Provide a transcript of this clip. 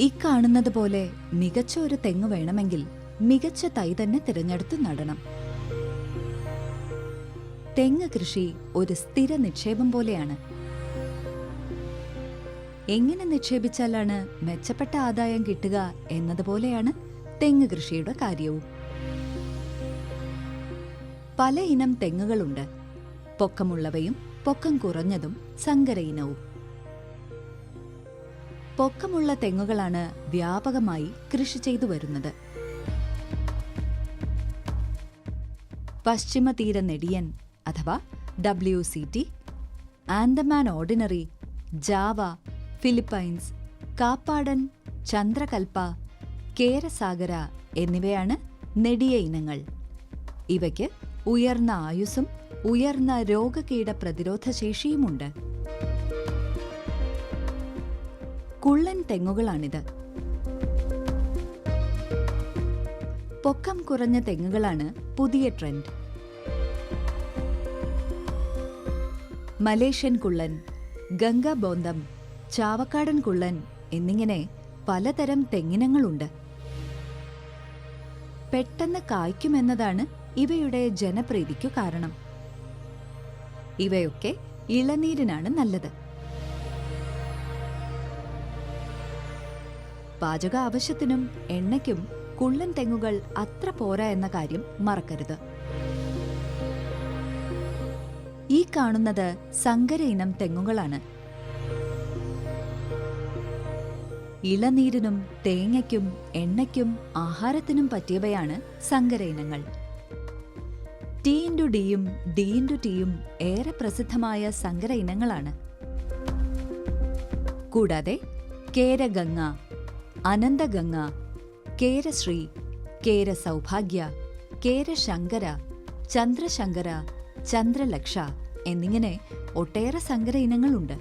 ഇക്കാണുന്നത് പോലെ മികച്ച ഒരു തെങ്ങ് വേണമെങ്കിൽ മികച്ച തൈ തന്നെ തിരഞ്ഞെടുത്ത് നടണം. തെങ്ങ് കൃഷി ഒരു സ്ഥിര നിക്ഷേപം പോലെയാണ്. എങ്ങനെ നിക്ഷേപിച്ചാലാണ് മെച്ചപ്പെട്ട ആദായം കിട്ടുക എന്നതുപോലെയാണ് തെങ്ങ് കൃഷിയുടെ കാര്യവും. പല ഇനം തെങ്ങുകളുണ്ട്. പൊക്കമുള്ളവയും പൊക്കം കുറഞ്ഞതും സങ്കര ഇനവും. പൊക്കമുള്ള തെങ്ങുകളാണ് വ്യാപകമായി കൃഷി ചെയ്തു വരുന്നത്. പശ്ചിമ തീര നെടിയൻ അഥവാ W C T Andaman ordinary Java Philippines Kappadan Chandrakalpa Kerasagara എന്നിവയാണ് നെടിയ ഇനങ്ങൾ. ഇവയ്ക്ക് ഉയർന്ന ആയുസ്സും ഉയർന്ന രോഗകീട പ്രതിരോധ ശേഷിയുമുണ്ട്. കുള്ളൻ തെങ്ങുകളാണിത്. പൊക്കം കുറഞ്ഞ തെങ്ങുകളാണ് പുതിയ ട്രെൻഡ്. മലേഷ്യൻ കുള്ളൻ ഗംഗ ബോന്തം ചാവക്കാടൻ കുള്ളൻ എന്നിങ്ങനെ പലതരം തെങ്ങിനങ്ങളുണ്ട്. പെട്ടെന്ന് കായ്ക്കുമെന്നതാണ് ഇവയുടെ ജനപ്രീതിക്കു കാരണം. ഇവയൊക്കെ ഇളനീരിനാണ് നല്ലത്. പാചക ആവശ്യത്തിനും എണ്ണയ്ക്കും കുള്ളൻ തെങ്ങുകൾ അത്ര പോരാ എന്ന കാര്യം മറക്കരുത്. ഈ കാണുന്നത് സങ്കര ഇനം തെങ്ങുകളാണ്. ഇളനീരിനും തേങ്ങയ്ക്കും എണ്ണയ്ക്കും ആഹാരത്തിനും പറ്റിയവയാണ് സങ്കര ഇനങ്ങൾ. ടി ഇന്റു ഡിയും ഡി ഇന്റു ടിയും ഏറെ പ്രസിദ്ധമായ സങ്കര ഇനങ്ങളാണ്. കൂടാതെ കേരഗംഗ അനന്തഗംഗ കേരശ്രീ കേരസൗഭാഗ്യ കേരശങ്കര ചന്ദ്രശങ്കര ചന്ദ്രലക്ഷ എന്നിങ്ങനെ ഒട്ടേറെ സങ്കര ഇനങ്ങളുണ്ട്.